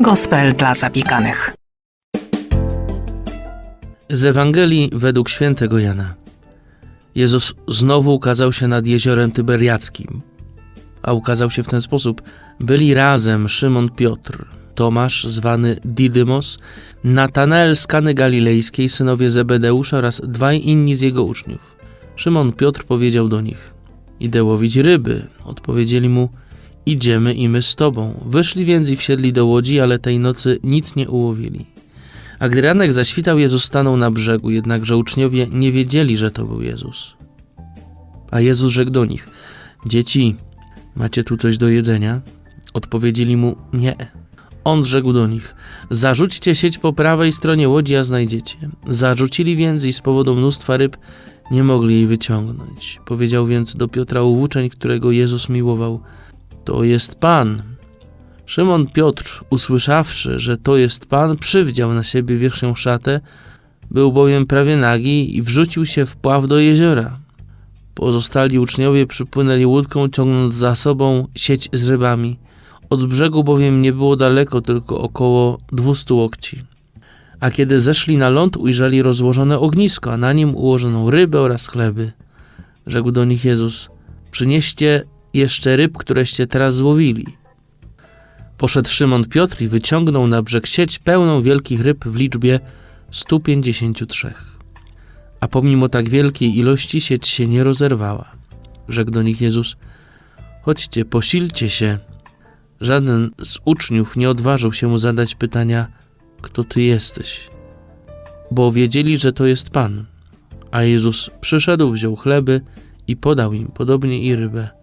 Gospel dla zapieganych. Z Ewangelii według świętego Jana. Jezus znowu ukazał się nad jeziorem Tyberiackim. A ukazał się w ten sposób. Byli razem Szymon Piotr, Tomasz zwany Didymos, Natanael z Kany Galilejskiej, synowie Zebedeusza oraz dwaj inni z jego uczniów. Szymon Piotr powiedział do nich: Idę łowić ryby. Odpowiedzieli mu: Idziemy i my z tobą. Wyszli więc i wsiedli do łodzi, ale tej nocy nic nie ułowili. A gdy ranek zaświtał, Jezus stanął na brzegu, jednakże uczniowie nie wiedzieli, że to był Jezus. A Jezus rzekł do nich: Dzieci, macie tu coś do jedzenia? Odpowiedzieli mu: Nie. On rzekł do nich: Zarzućcie sieć po prawej stronie łodzi, a znajdziecie. Zarzucili więc i z powodu mnóstwa ryb nie mogli jej wyciągnąć. Powiedział więc do Piotra uwłóczeń, którego Jezus miłował: To jest Pan. Szymon Piotr, usłyszawszy, że to jest Pan, przywdział na siebie wierzchnią szatę, był bowiem prawie nagi i wrzucił się w pław do jeziora. Pozostali uczniowie przypłynęli łódką, ciągnąc za sobą sieć z rybami. Od brzegu bowiem nie było daleko, tylko około dwustu łokci. A kiedy zeszli na ląd, ujrzeli rozłożone ognisko, a na nim ułożoną rybę oraz chleby. Rzekł do nich Jezus: Przynieście jeszcze ryb, któreście teraz złowili. Poszedł Szymon Piotr i wyciągnął na brzeg sieć pełną wielkich ryb w liczbie 153. A pomimo tak wielkiej ilości sieć się nie rozerwała. Rzekł do nich Jezus: Chodźcie, posilcie się. Żaden z uczniów nie odważył się mu zadać pytania: Kto ty jesteś? Bo wiedzieli, że to jest Pan. A Jezus przyszedł, wziął chleby i podał im, podobnie i rybę.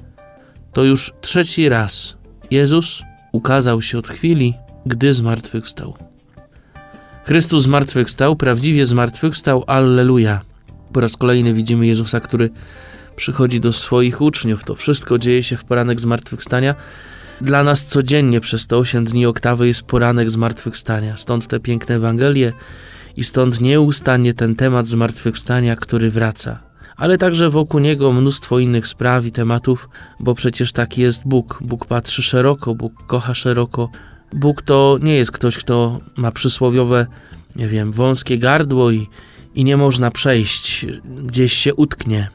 To już trzeci raz Jezus ukazał się od chwili, gdy zmartwychwstał. Chrystus zmartwychwstał, prawdziwie zmartwychwstał, alleluja. Po raz kolejny widzimy Jezusa, który przychodzi do swoich uczniów. To wszystko dzieje się w poranek zmartwychwstania. Dla nas codziennie przez te 8 dni oktawy jest poranek zmartwychwstania. Stąd te piękne Ewangelie i stąd nieustannie ten temat zmartwychwstania, który wraca. Ale także wokół niego mnóstwo innych spraw i tematów, bo przecież taki jest Bóg. Bóg patrzy szeroko, Bóg kocha szeroko. Bóg to nie jest ktoś, kto ma przysłowiowe, nie wiem, wąskie gardło i, i nie można przejść, gdzieś się utknie.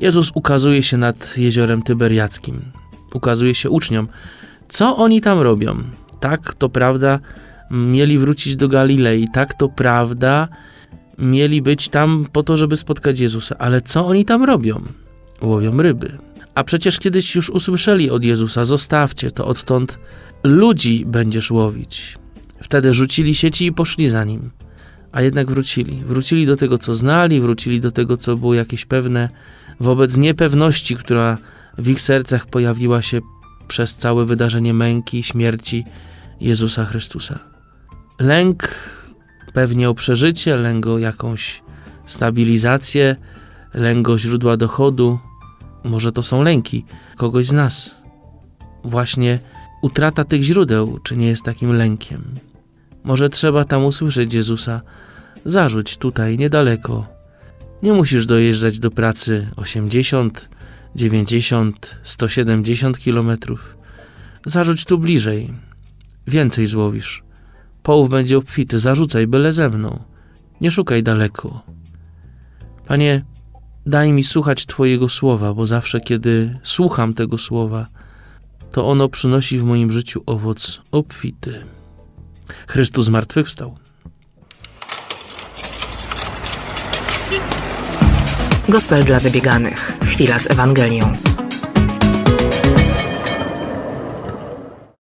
Jezus ukazuje się nad jeziorem Tyberiackim. Ukazuje się uczniom. Co oni tam robią? Tak, to prawda, mieli wrócić do Galilei. Tak, to prawda, mieli być tam po to, żeby spotkać Jezusa. Ale co oni tam robią? Łowią ryby. A przecież kiedyś już usłyszeli od Jezusa: Zostawcie to, odtąd ludzi będziesz łowić. Wtedy rzucili sieci i poszli za nim. A jednak wrócili. Wrócili do tego, co znali, wrócili do tego, co było jakieś pewne, wobec niepewności, która w ich sercach pojawiła się przez całe wydarzenie męki, śmierci Jezusa Chrystusa. Lęk pewnie o przeżycie, lęk o jakąś stabilizację, lęk o źródła dochodu. Może to są lęki kogoś z nas. Właśnie utrata tych źródeł, czy nie jest takim lękiem? Może trzeba tam usłyszeć Jezusa. Zarzuć tutaj, niedaleko. Nie musisz dojeżdżać do pracy 80, 90, 170 kilometrów. Zarzuć tu bliżej. Więcej złowisz. Połów będzie obfity, zarzucaj byle ze mną. Nie szukaj daleko. Panie, daj mi słuchać Twojego słowa, bo zawsze, kiedy słucham tego słowa, to ono przynosi w moim życiu owoc obfity. Chrystus zmartwychwstał. Gospel dla zapieganych. Chwila z Ewangelią.